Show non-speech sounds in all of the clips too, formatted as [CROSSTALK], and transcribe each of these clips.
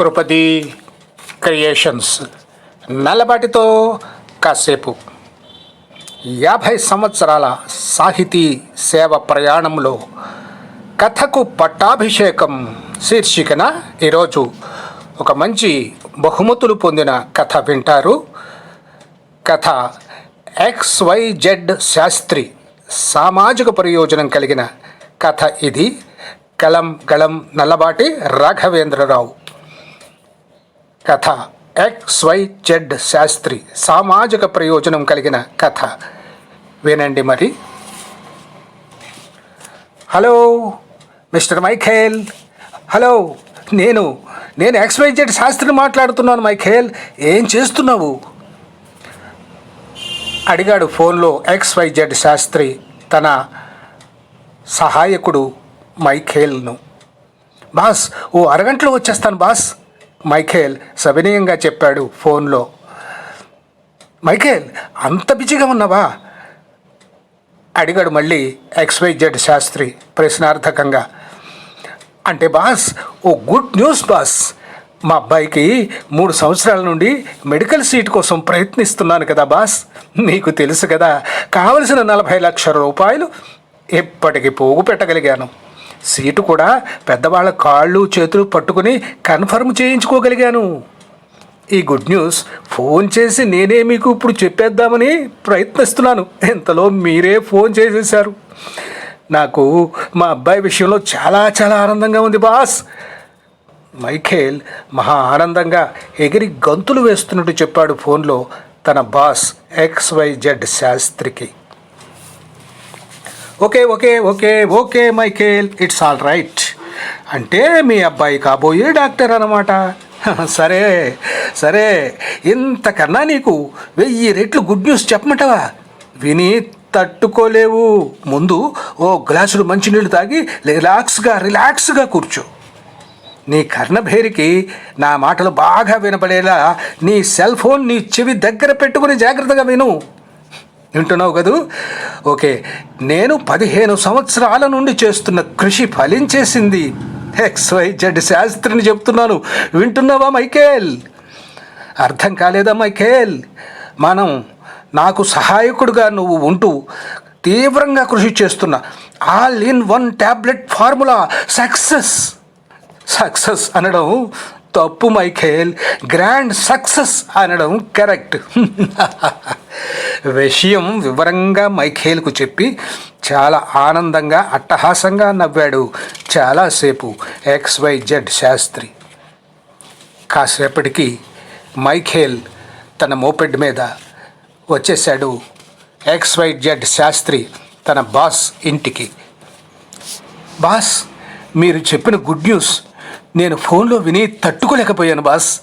కృపది creations. నల్లబాటితో కాసేపు. యాభై సంవత్సరాల సాహితీ సేవ ప్రయాణంలో కథకు పట్టాభిషేకం శీర్షికన ఈరోజు ఒక మంచి బహుమతులు పొందిన కథ వింటారు. కథ ఎక్స్ వై జెడ్ శాస్త్రి సామాజిక ప్రయోజనం కలిగిన కథ ఇది. కలం గళం నల్లబాటి రాఘవేంద్రరావు. కథ. ఎక్స్ వై జెడ్ శాస్త్రి సామాజిక ప్రయోజనం కలిగిన కథ. వినండి మరి. Hello mister Michael. హలో నేను నేను ఎక్స్ వై జెడ్ శాస్త్రిని మాట్లాడుతున్నాను మైఖేల్. ఏం చేస్తున్నావు? అడిగాడు ఫోన్లో ఎక్స్ వై జెడ్ శాస్త్రి తన సహాయకుడు మైఖేల్ను. బాస్ ఓ అరగంటలో వచ్చేస్తాను బాస్. మైఖేల్ సవినయంగా చెప్పాడు ఫోన్లో. మైఖేల్ అంత బిజీగా ఉన్నావా? అడిగాడు మళ్ళీ ఎక్స్వైజెడ్ శాస్త్రి ప్రశ్నార్థకంగా. అంటే బాస్ ఓ గుడ్ న్యూస్ బాస్. మా అబ్బాయికి మూడు సంవత్సరాల నుండి మెడికల్ సీట్ కోసం ప్రయత్నిస్తున్నాను కదా బాస్. నీకు తెలుసు కదా కావలసిన నలభై లక్షల రూపాయలు ఎప్పటికీ పోగు పెట్టగలిగాను. సీటు కూడా పెద్దవాళ్ళ కాళ్ళు చేతులు పట్టుకుని కన్ఫర్మ్ చేయించుకోగలిగాను. ఈ గుడ్ న్యూస్ ఫోన్ చేసి నేనే మీకు ఇప్పుడు చెప్పేద్దామని ప్రయత్నిస్తున్నాను. ఇంతలో మీరే ఫోన్ చేసేసారు నాకు మా అబ్బాయి విషయంలో చాలా చాలా ఆనందంగా ఉంది బాస్. మైఖేల్ మహా ఆనందంగా ఎగిరి గంతులు వేస్తున్నట్టు చెప్పాడు ఫోన్లో తన boss X Y Z శాస్త్రికి. Okay okay okay okay Michael it's all right అంటే మీ అబ్బాయి కాబోయే డాక్టర్ అన్నమాట. [LAUGHS] సరే సరే ఇంతకన్నా నీకు వెయ్యి రెట్లు గుడ్ న్యూస్ చెప్పమంటావా? విని తట్టుకోలేవు. ముందు ఓ గ్లాసుడు మంచినీళ్ళు తాగి రిలాక్స్గా రిలాక్స్గా కూర్చో. నీ కర్ణభేరికి నా మాటలు బాగా వినపడేలా నీ సెల్ ఫోన్ నీ చెవి దగ్గర పెట్టుకుని జాగ్రత్తగా విను. వింటున్నావు కదూ? ఓకే నేను పదిహేను సంవత్సరాల నుండి చేస్తున్న కృషి ఫలించేసింది ఎక్స్ వై జెడ్ శాస్త్రిని చెప్తున్నాను. వింటున్నావా మైకేల్? అర్థం కాలేదా మైకేల్? మనం నాకు సహాయకుడుగా నువ్వు ఉంటూ తీవ్రంగా కృషి చేస్తున్న all in one tablet formula success. Success అనడం తప్పు మైఖేల్. గ్రాండ్ సక్సెస్ అనడం కరెక్ట్. విషయం వివరంగా మైఖేల్కు చెప్పి చాలా ఆనందంగా అట్టహాసంగా నవ్వాడు చాలాసేపు ఎక్స్ వై జెడ్ శాస్త్రి. కాసేపటికి మైఖేల్ తన మోపెడ్ మీద వచ్చేశాడు. ఎక్స్ వై జెడ్ శాస్త్రి తన బాస్ ఇంటికి. బాస్ మీరు చెప్పిన గుడ్ న్యూస్ నేను ఫోన్లో విని తట్టుకోలేకపోయాను బాస్.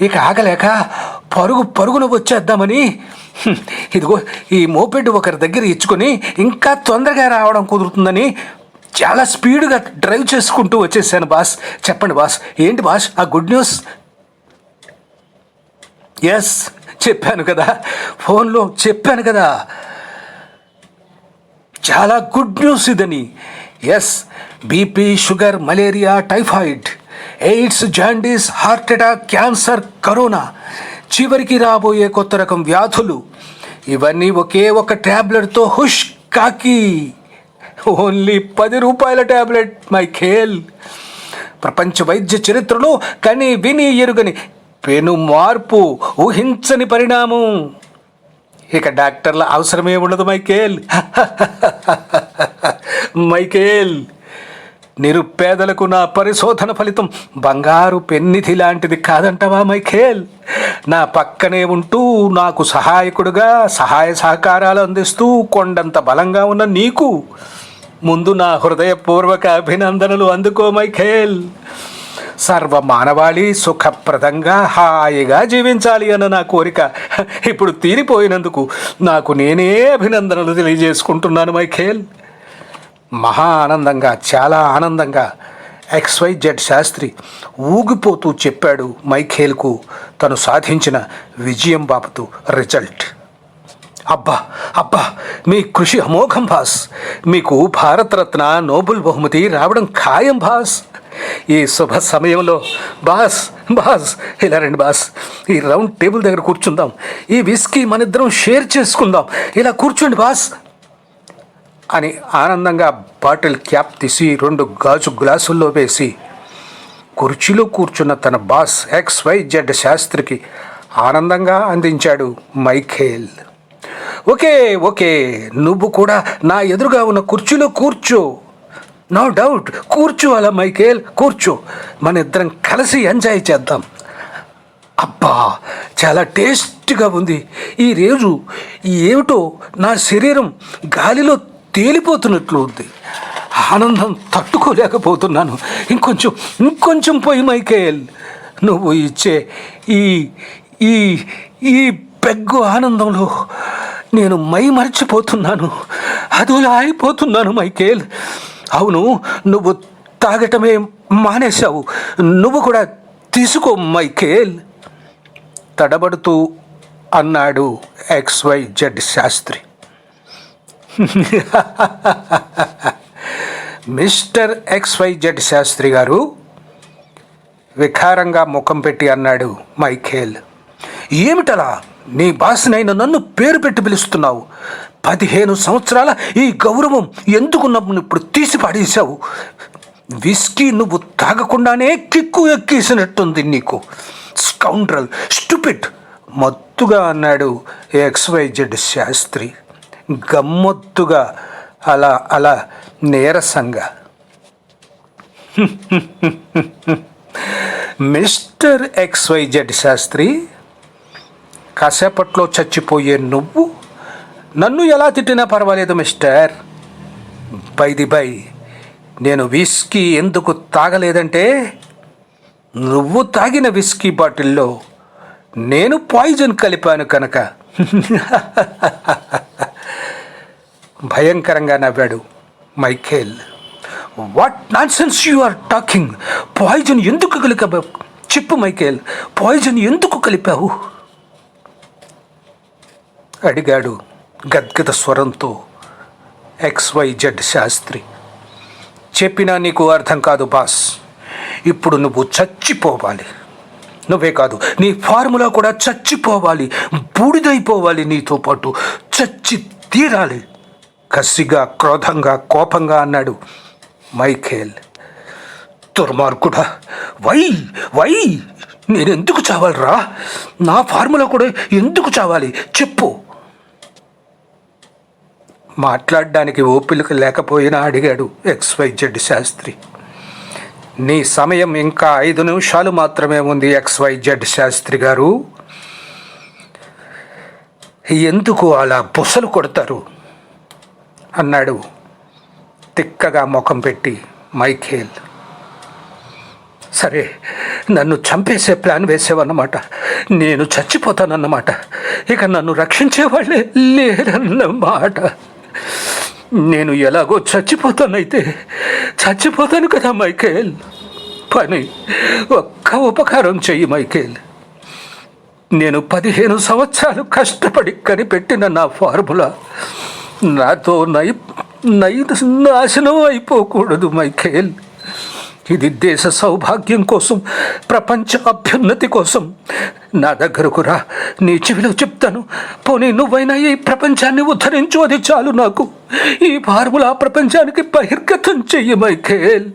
ఇక ఆగలేక పరుగు పరుగున వచ్చేద్దామని ఇదిగో ఈ మోపెడ్ ఒకరి దగ్గర ఇచ్చుకొని ఇంకా తొందరగా రావడం కుదురుతుందని చాలా స్పీడ్గా డ్రైవ్ చేసుకుంటూ వచ్చేసాను బాస్. చెప్పండి బాస్. ఏంటి బాస్? ఆ గుడ్ న్యూస్? ఎస్ చెప్పాను కదా. ఫోన్లో చెప్పాను కదా. చాలా గుడ్ న్యూస్ ఇదని. Yes BP sugar malaria typhoid. AIDS jaundice heart attack cancer corona. చివరికి రాబోయే కొత్త రకం వ్యాధులు. ఇవన్నీ ఒకే ఒక ట్యాబ్లెట్తో హుష్ కాకి. ఓన్లీ పది రూపాయల ట్యాబ్లెట్ మై ఖేల్. ప్రపంచ వైద్య చరిత్రలో కని విని ఎరుగని పెను మార్పు ఊహించని పరిణామం. ఇక డాక్టర్ల అవసరమే ఉండదు మైకేల్ [LAUGHS] మైకేల్ నిరుపేదలకు నా పరిశోధన ఫలితం బంగారు పెన్నిధి లాంటిది కాదంటవా మైఖేల్? నా పక్కనే ఉంటూ నాకు సహాయకుడుగా సహాయ సహకారాలు అందిస్తూ కొండంత బలంగా ఉన్న నీకు ముందు నా హృదయపూర్వక అభినందనలు అందుకో మైఖేల్. సర్వ మానవాళి సుఖప్రదంగా హాయిగా జీవించాలి అన్న నా కోరిక ఇప్పుడు తీరిపోయినందుకు నాకు నేనే అభినందనలు తెలియజేసుకుంటున్నాను మైఖేల్. మహా ఆనందంగా చాలా ఆనందంగా ఎక్స్వైజెడ్ శాస్త్రి ఊగిపోతూ చెప్పాడు మైఖేల్కు తను సాధించిన విజయం బాపుతూ రిజల్ట్. అబ్బా అబ్బా మీ కృషి అమోఘం బాస్. మీకు భారతరత్న నోబుల్ బహుమతి రావడం ఖాయం బాస్. ఈ శుభ సమయంలో బాస్ బాస్ ఇలా రండి బాస్. ఈ రౌండ్ టేబుల్ దగ్గర కూర్చుందాం. ఈ విస్కీ మన ఇద్దరం షేర్ చేసుకుందాం. ఇలా కూర్చోండి బాస్. అని ఆనందంగా బాటిల్ క్యాప్ తీసి రెండు గాజు గ్లాసుల్లో వేసి కుర్చీలో కూర్చున్న తన బాస్ ఎక్స్ వై జెడ్ శాస్త్రికి ఆనందంగా అందించాడు మైఖేల్. ఓకే ఓకే నువ్వు కూడా నా ఎదురుగా ఉన్న కుర్చీలో కూర్చో. నో డౌట్ కూర్చో అలా మైకేల్ కూర్చో. మన ఇద్దరం కలిసి ఎంజాయ్ చేద్దాం. అబ్బా చాలా టేస్ట్గా ఉంది. ఈ రోజు ఏమిటో నా శరీరం గాలిలో తేలిపోతున్నట్లు ఉంది. ఆనందం తట్టుకోలేకపోతున్నాను. ఇంకొంచెం ఇంకొంచెం పోయి మైకేల్ నువ్వు ఇచ్చే ఈ ఈ ఈ పెగ్గు ఆనందంలో నేను మై మరచిపోతున్నాను. అదోలా అయిపోతున్నాను మైకేల్. అవును నువ్వు తాగటమే మానేశావు. నువ్వు కూడా తీసుకో మైకేల్. తడబడుతూ అన్నాడు X Y Z Shastri. [LAUGHS] Mister X Y Z Shastri garu వికారంగా ముఖం పెట్టి అన్నాడు మైఖేల్. ఏమిటలా? నీ బాసినైన నన్ను పేరు పెట్టి పిలుస్తున్నావు. పదిహేను సంవత్సరాల ఈ గౌరవం ఎందుకు ఇప్పుడు తీసి పడేశావు విస్కీ నువ్వు తాగకుండానే కిక్కు ఎక్కేసినట్టుంది నీకు. స్కౌండ్రల్ స్టూపిడ్ మత్తుగా అన్నాడు ఎక్స్వైజెడ్ శాస్త్రి. గమ్మత్తుగా అలా అలా నీరసంగా. మిస్టర్ ఎక్స్వైజెడ్ శాస్త్రి కాసేపట్లో చచ్చిపోయే నువ్వు నన్ను ఎలా తిట్టినా పర్వాలేదు మిస్టర్. బైది బై నేను విస్కీ ఎందుకు తాగలేదంటే నువ్వు తాగిన విస్కీ బాటిల్లో నేను పాయిజన్ కలిపాను కనుక. [LAUGHS] భయంకరంగా నవ్వాడు Michael. What nonsense you are talking poison ఎందుకు కలిపా చెప్పు మైకేల్ పాయిజన్ ఎందుకు కలిపావు? అడిగాడు గద్గద స్వరంతో ఎక్స్వైజెడ్ శాస్త్రి. చెప్పినా నీకు అర్థం కాదు బాస్. ఇప్పుడు నువ్వు చచ్చిపోవాలి. నువ్వే కాదు నీ ఫార్ములా కూడా చచ్చిపోవాలి బూడిదైపోవాలి నీతో పాటు. చచ్చి తీరాలి. కసిగా క్రోధంగా కోపంగా అన్నాడు మైఖేల్. దుర్మార్గుడా వై వై నేను ఎందుకు చావాలరా? నా ఫార్ములా కూడా ఎందుకు చావాలి? చెప్పు. మాట్లాడడానికి ఓపిక లేకపోయినా అడిగాడు ఎక్స్వైజెడ్ శాస్త్రి. నీ సమయం ఇంకా ఐదు నిమిషాలు మాత్రమే ఉంది ఎక్స్వైజెడ్ శాస్త్రి గారు. ఎందుకు అలా బుసలు కొడతారు? అన్నాడు. తిక్కగా ముఖం పెట్టి మైఖేల్. సరే నన్ను చంపేసే ప్లాన్ వేసేవన్నమాట. నేను చచ్చిపోతానన్నమాట. ఇక నన్ను రక్షించేవాళ్ళే లేరన్నమాట. నేను ఎలాగో చచ్చిపోతానైతే చచ్చిపోతాను కదా మైకేల్ పని ఒక్క ఉపకారం చెయ్యి మైకేల్ నేను పదిహేను సంవత్సరాలు కష్టపడి కనిపెట్టిన నా ఫార్ములా. నాతో నై నై నాశనం అయిపోకూడదు మైఖేల్. ఇది దేశ సౌభాగ్యం కోసం ప్రపంచ అభ్యున్నతి కోసం. నా దగ్గరకు రా నీ చెవిలో చెప్తాను. పోనీ నువ్వైనా ఈ ప్రపంచాన్ని ఉద్ధరించు అది చాలు నాకు. ఈ ఫార్ములా ప్రపంచానికి బహిర్గతం చెయ్యి మైఖేల్.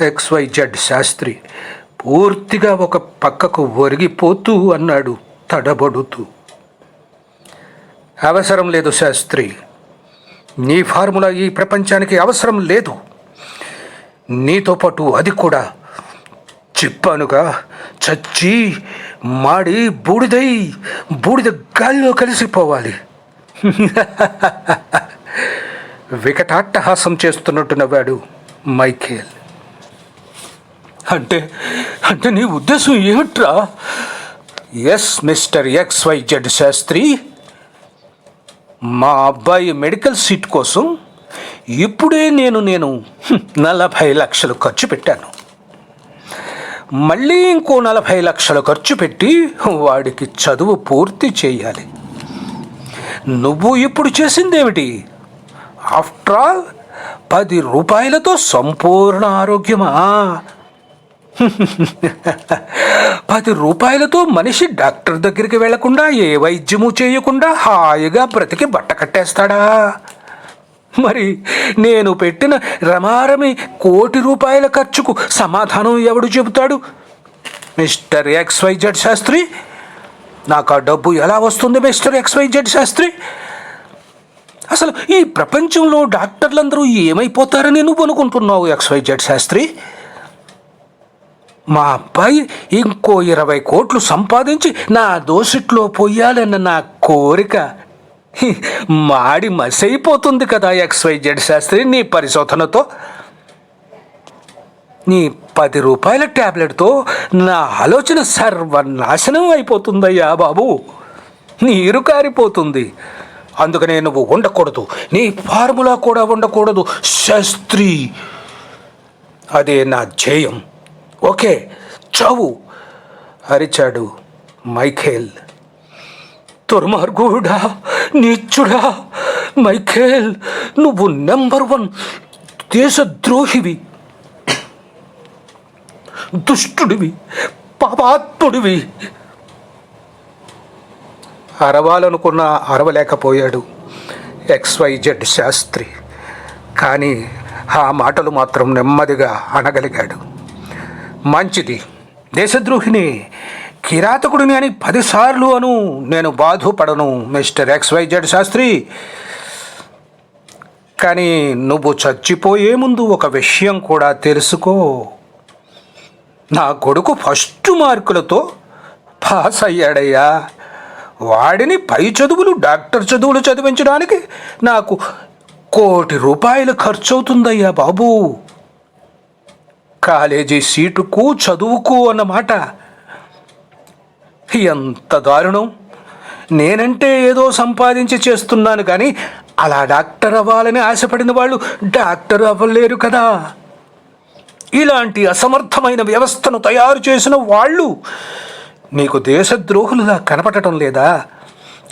ఎక్స్వైజెడ్ శాస్త్రి పూర్తిగా ఒక పక్కకు ఒరిగిపోతూ అన్నాడు తడబడుతూ. అవసరం లేదు శాస్త్రి. నీ ఫార్ములా ఈ ప్రపంచానికి అవసరం లేదు. నీతో పాటు అది కూడా చెప్పానుగా చచ్చి మాడి బూడిదై బూడిద గాల్లో కలిసిపోవాలి. [LAUGHS] వికటాట్టహాసం చేస్తున్నట్టు నవ్వాడు మైఖేల్. అంటే అంటే నీ ఉద్దేశం ఏమిట్రా? Yes mister X Y Z Shastri. మా అబ్బాయి మెడికల్ సీట్ కోసం ఇప్పుడే నేను నేను నలభై లక్షలు ఖర్చు పెట్టాను. మళ్ళీ ఇంకో నలభై లక్షలు ఖర్చు పెట్టి వాడికి చదువు పూర్తి చేయాలి. నువ్వు ఇప్పుడు చేసిందేమిటి? ఆఫ్టర్ ఆల్ పది రూపాయలతో సంపూర్ణ ఆరోగ్యమా? పది రూపాయలతో మనిషి డాక్టర్ దగ్గరికి వెళ్ళకుండా ఏ వైద్యము చేయకుండా హాయిగా బ్రతికి బట్ట కట్టేస్తాడా? మరి నేను పెట్టిన రమారమి కోటి రూపాయల ఖర్చుకు సమాధానం ఎవడు చెబుతాడు? మిస్టర్ ఎక్స్వైజెడ్ శాస్త్రి నాకు ఆ డబ్బు ఎలా వస్తుంది మిస్టర్ ఎక్స్వైజెడ్ శాస్త్రి? అసలు ఈ ప్రపంచంలో డాక్టర్లందరూ ఏమైపోతారని నువ్వు అనుకుంటున్నావు ఎక్స్వైజెడ్ శాస్త్రి? మా అబ్బాయి ఇంకో ఇరవై కోట్లు సంపాదించి నా దోసిట్లో పొయ్యాలన్న నా కోరిక. మాడి మసైపోతుంది కదా ఎక్స్వైజెడ్ శాస్త్రి నీ పరిశోధనతో. నీ పది రూపాయల ట్యాబ్లెట్తో నా ఆలోచన సర్వనాశనం అయిపోతుందయ్యా బాబు. నీరు కారిపోతుంది. అందుకనే నువ్వు ఉండకూడదు. నీ ఫార్ములా కూడా ఉండకూడదు శాస్త్రి. అదే నా ధ్యేయం. ఓకే చావు అరిచాడు మైఖేల్. దుర్మార్గుడా నీచుడా మైఖేల్ నువ్వు నెంబర్ వన్ దేశద్రోహివి దుష్టుడివి పాపాత్ముడివి. అరవాలనుకున్న అరవలేకపోయాడు ఎక్స్వైజెడ్ శాస్త్రి కానీ ఆ మాటలు మాత్రం నెమ్మదిగా అనగలిగాడు. మంచిది. దేశద్రోహిని కిరాతకుడిని అని పదిసార్లు అను నేను బాధపడను మిస్టర్ ఎక్స్వైజెడ్ శాస్త్రి. కానీ నువ్వు చచ్చిపోయే ముందు ఒక విషయం కూడా తెలుసుకో. నా కొడుకు ఫస్ట్ మార్కులతో పాస్ అయ్యాడయ్యా. వాడిని పై చదువులు డాక్టర్ చదువులు చదివించడానికి నాకు కోటి రూపాయలు ఖర్చు అవుతుందయ్యా బాబు. కాలేజీ సీటుకు చదువుకు అన్నమాట. ఎంత దారుణం. నేనంటే ఏదో సంపాదించి చేస్తున్నాను కానీ అలా డాక్టర్ అవ్వాలని ఆశపడిన వాళ్ళు డాక్టర్ అవ్వలేరు కదా. ఇలాంటి అసమర్థమైన వ్యవస్థను తయారు చేసిన వాళ్ళు నీకు దేశద్రోహులుగా కనపడటం లేదా?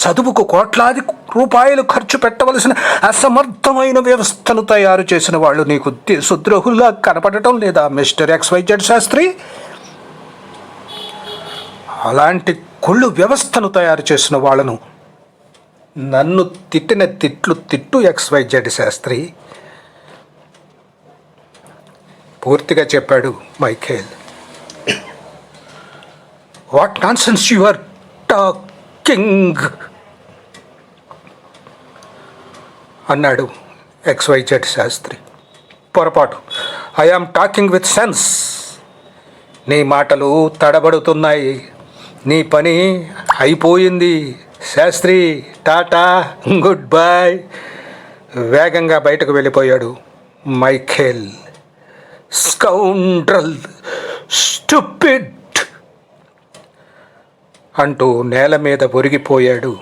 చదువుకు కోట్లాది రూపాయలు ఖర్చు పెట్టవలసిన అసమర్థమైన వ్యవస్థను తయారు చేసిన వాళ్ళు నీకు సుద్రోహుల్లా కనపడటం లేదా మిస్టర్ ఎక్స్వైజెడ్ శాస్త్రి? అలాంటి కుళ్ళు వ్యవస్థను తయారు చేసిన వాళ్ళను నన్ను తిట్టిన తిట్లు తిట్టు ఎక్స్వైజెడ్ శాస్త్రి. పూర్తిగా చెప్పాడు Michael. What non your talk? King. అన్నాడు ఎక్స్వైజెడ్ శాస్త్రి. పొరపాటు. I am talking with sense నీ మాటలు తడబడుతున్నాయి. నీ పని అయిపోయింది. శాస్త్రి టాటా గుడ్ బాయ్ వేగంగా బయటకు వెళ్ళిపోయాడు మైఖేల్. Scoundrel stupid. అంటూ నేల మీద ఒరిగిపోయాడు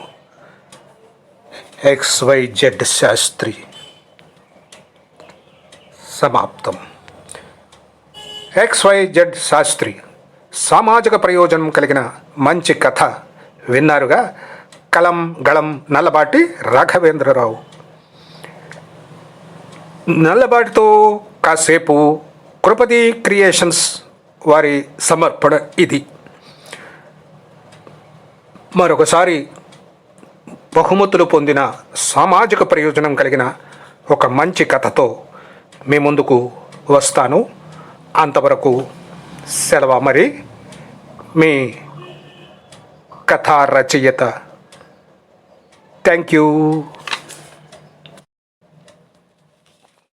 ఎక్స్వైజెడ్ శాస్త్రి. సమాప్తం. ఎక్స్వైజెడ్ శాస్త్రి సామాజిక ప్రయోజనం కలిగిన మంచి కథ విన్నారుగా కలం గళం నల్లబాటి రాఘవేంద్రరావు. నల్లబాటితో కాసేపు కృపతి క్రియేషన్స్ వారి సమర్పణ ఇది. మరొకసారి బహుమతులు పొందిన సామాజిక ప్రయోజనం కలిగిన ఒక మంచి కథతో మీ ముందుకు వస్తాను. అంతవరకు సెలవు మరి? మీ కథా రచయిత థ్యాంక్ యూ.